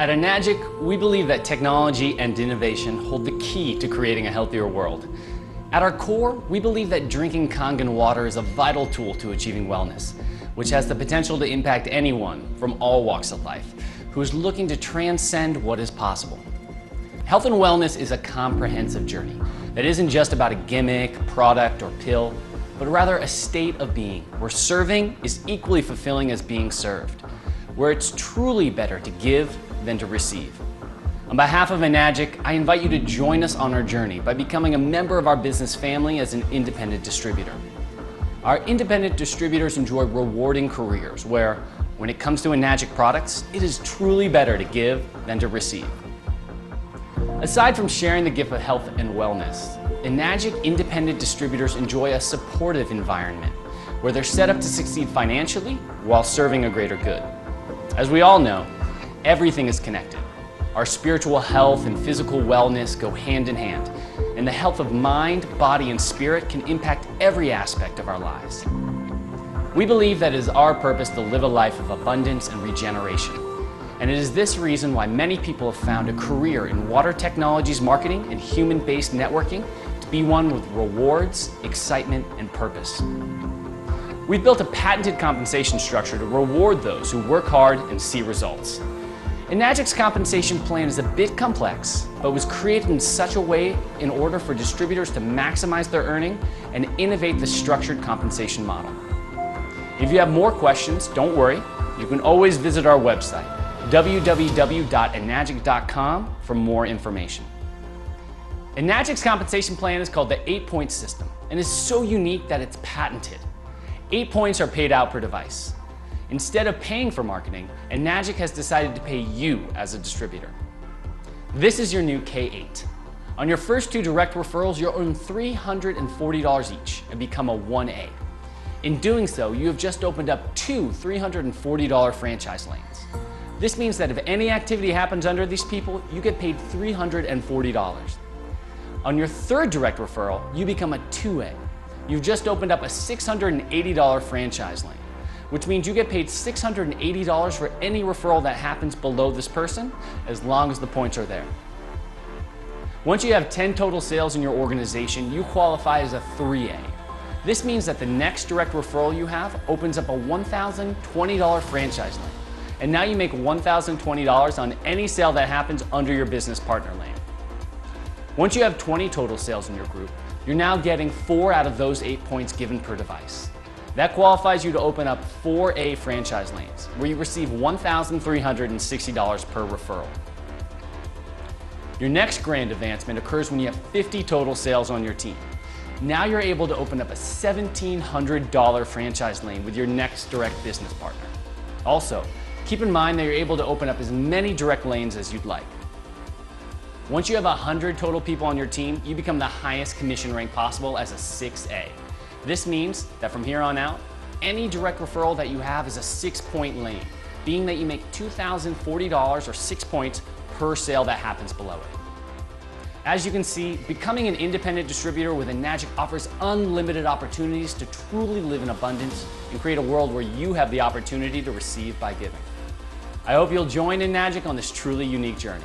At Enagic, we believe that technology and innovation hold the key to creating a healthier world. At our core, we believe that drinking Kangen water is a vital tool to achieving wellness, which has the potential to impact anyone from all walks of life who is looking to transcend what is possible. Health and wellness is a comprehensive journey that isn't just about a gimmick, product, or pill, but rather a state of being where serving is equally fulfilling as being served, where it's truly better to give than to receive. On behalf of Enagic, I invite you to join us on our journey by becoming a member of our business family as an independent distributor. Our independent distributors enjoy rewarding careers where, when it comes to Enagic products, it is truly better to give than to receive. Aside from sharing the gift of health and wellness, Enagic independent distributors enjoy a supportive environment where they're set up to succeed financially while serving a greater good. As we all know, everything is connected. Our spiritual health and physical wellness go hand in hand, and the health of mind, body, and spirit can impact every aspect of our lives. We believe that it is our purpose to live a life of abundance and regeneration. And it is this reason why many people have found a career in water technologies marketing and human-based networking to be one with rewards, excitement, and purpose. We've built a patented compensation structure to reward those who work hard and see results. Enagic's compensation plan is a bit complex, but was created in such a way in order for distributors to maximize their earning and innovate the structured compensation model. If you have more questions, don't worry. You can always visit our website, www.enagic.com for more information. Enagic's compensation plan is called the 8-point system and is so unique that it's patented. 8 points are paid out per device. Instead of paying for marketing, Enagic has decided to pay you as a distributor. This is your new K8. On your first two direct referrals, you'll earn $340 each and become a 1A. In doing so, you have just opened up two $340 franchise lanes. This means that if any activity happens under these people, you get paid $340. On your third direct referral, you become a 2A. You've just opened up a $680 franchise lane, which means you get paid $680 for any referral that happens below this person, as long as the points are there. Once you have 10 total sales in your organization, you qualify as a 3A. This means that the next direct referral you have opens up a $1,020 franchise lane. And now you make $1,020 on any sale that happens under your business partner lane. Once you have 20 total sales in your group, you're now getting four out of those eight points given per device. That qualifies you to open up 4A franchise lanes, where you receive $1,360 per referral. Your next grand advancement occurs when you have 50 total sales on your team. Now you're able to open up a $1,700 franchise lane with your next direct business partner. Also, keep in mind that you're able to open up as many direct lanes as you'd like. Once you have 100 total people on your team, you become the highest commission rank possible as a 6A. This means that from here on out, any direct referral that you have is a six point lane, being that you make $2,040 or six points per sale that happens below it. As you can see, becoming an independent distributor within Magic offers unlimited opportunities to truly live in abundance and create a world where you have the opportunity to receive by giving. I hope you'll join in Magic on this truly unique journey.